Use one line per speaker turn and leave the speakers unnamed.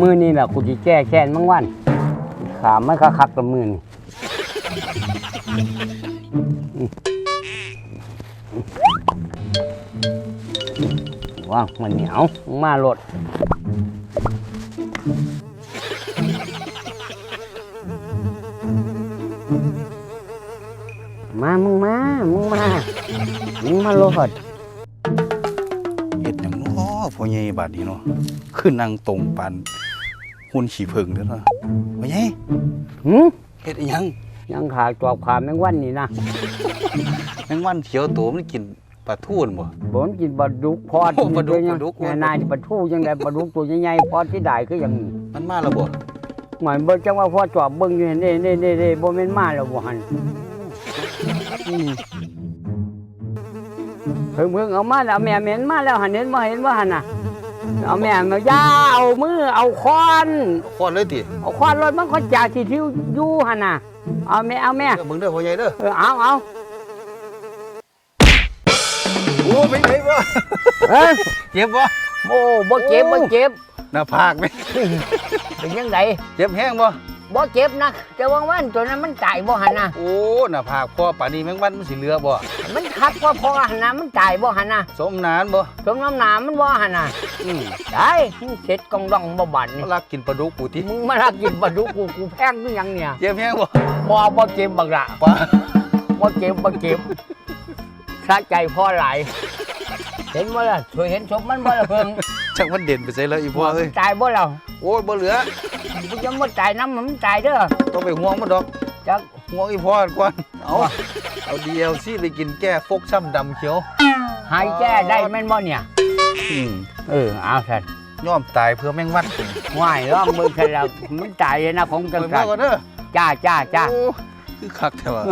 มือนี่แหละกูจะแก้แค้นมั่งวัน ขาไม่คักคักๆกับมือนี่ว่างมันเหนียวมึงมาโลดมา มึงมา มึงมา มึงมาโลด
เฮ็ดหยังน้อ พ่อใหญ่บาดนี้เนาะคือนั่งตรงปานหุ่นขี้ผึ้งเด้อเนาะพ่อใหญ่
หืม
เฮ็ดอีหยัง
ยังขาจอบขาแมงวันนี่นะ
แมงวันเขียวโตมันกินปลาทูนบ่
บนกินปลาดุกพอด
โอ้ปลาดุก
นี่
ปลาดุก
แม่นายปลาทูยังได้ปลาดุกตัวใหญ่ๆพอที่ได้คืออย่างนี้
มันมาแล้วบ่
เหมือนเบิ่งจังว่าพอจอบเบิ่งอยู่เห็นเด้เด้เด้เด้บ่แม่นมาแล้วบ่หั่นอืมเพิ่งเพิ่งเอามาแล้วแม่แม่นมาแล้วหั่นเห็นบ่เห็นบ่หั่นน่ะเอาแม่มาย่าเอามือเอาค้อน
คอนเลยติ
เอาค้อนรถมันก็จากที่ที่อยู่หั่นน่ะเอาแม่เอาแม่
เด้อเบิ่งเด้อพ่อใหญ่เด้อ
เออเอาเอา
โอ้เป็นไงบ่
เอ้ย
เจ็บบ่
โอ้บ่เจ็บบ่เจ็บ
หน้าผากไหม
เป็นยังไง
เจ็บแห้งบ่
บ่เจ็บนะแต่ว่าวันตัวนั้นมันตายบ่หันนะ
โอ้หน้าผากพ่อป่านนี้แมงวันมันสิเหลือบ่
มันคักว่าพอหันนะมันตายบ่หันนะ
สมนานบ่
สมน้ำหนามันบ่หันนะ
อืม
ได้มึงเสร็จกองดองบ่บัดนี่
รักกินปลาดุกกูติ
มึงมารักกินปลาดุกกูกูแพงคือหยังเนี่ย
เจ็บแห้งบ่
บ่บ่เจ็บบักละ
ป้า
บ่เจ็บบ่เจ็บสะใจพ่อหลาย เห็นบ่ล่ะเคยเห็นศพมันบ่ล่ะเพิ่ง
จักมันเด่นไปใส่แล้วอีพ่อเอ้ย
ตายบ่ล่ะ
โอ้ยบ่เหลือ
กูยังบ่ตายน้ำมันตายเด้อ
ต้องไปห่วงมันดอก
จัก
ห่วงอีพ่อก่อนเอาเอา DLC ไปกินแก้ฟกช้ำดำเขียว
หายแก้ได้แม่นบ่เนี่ย
อืม
เออเอาซั่น
ยอมตายเพื่อแมงวัน
ว่ายร้องมือกันแล้วมันตายเลยนะของจัง
ไป
สั
มานก่อนเด้อ
จ้าจ้าจ้า
โอ้คือคักแท้ว่ะ